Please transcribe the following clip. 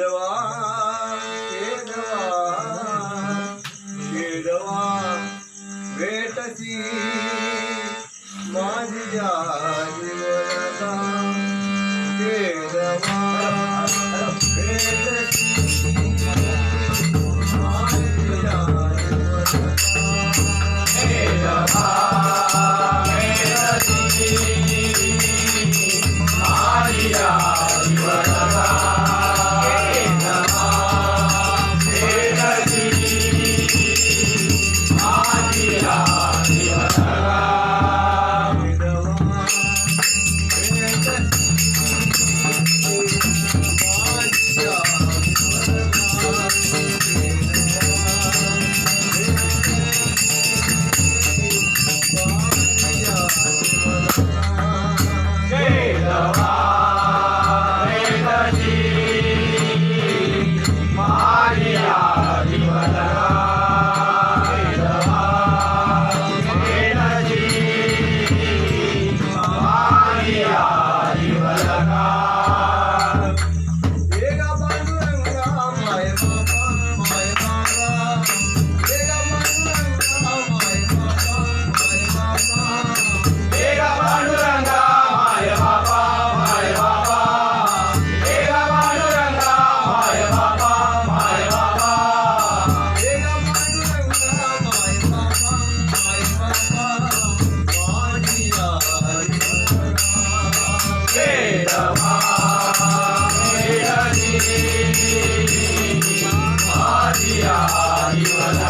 केळवा केळवा केळवा माझी जाय you. Shiva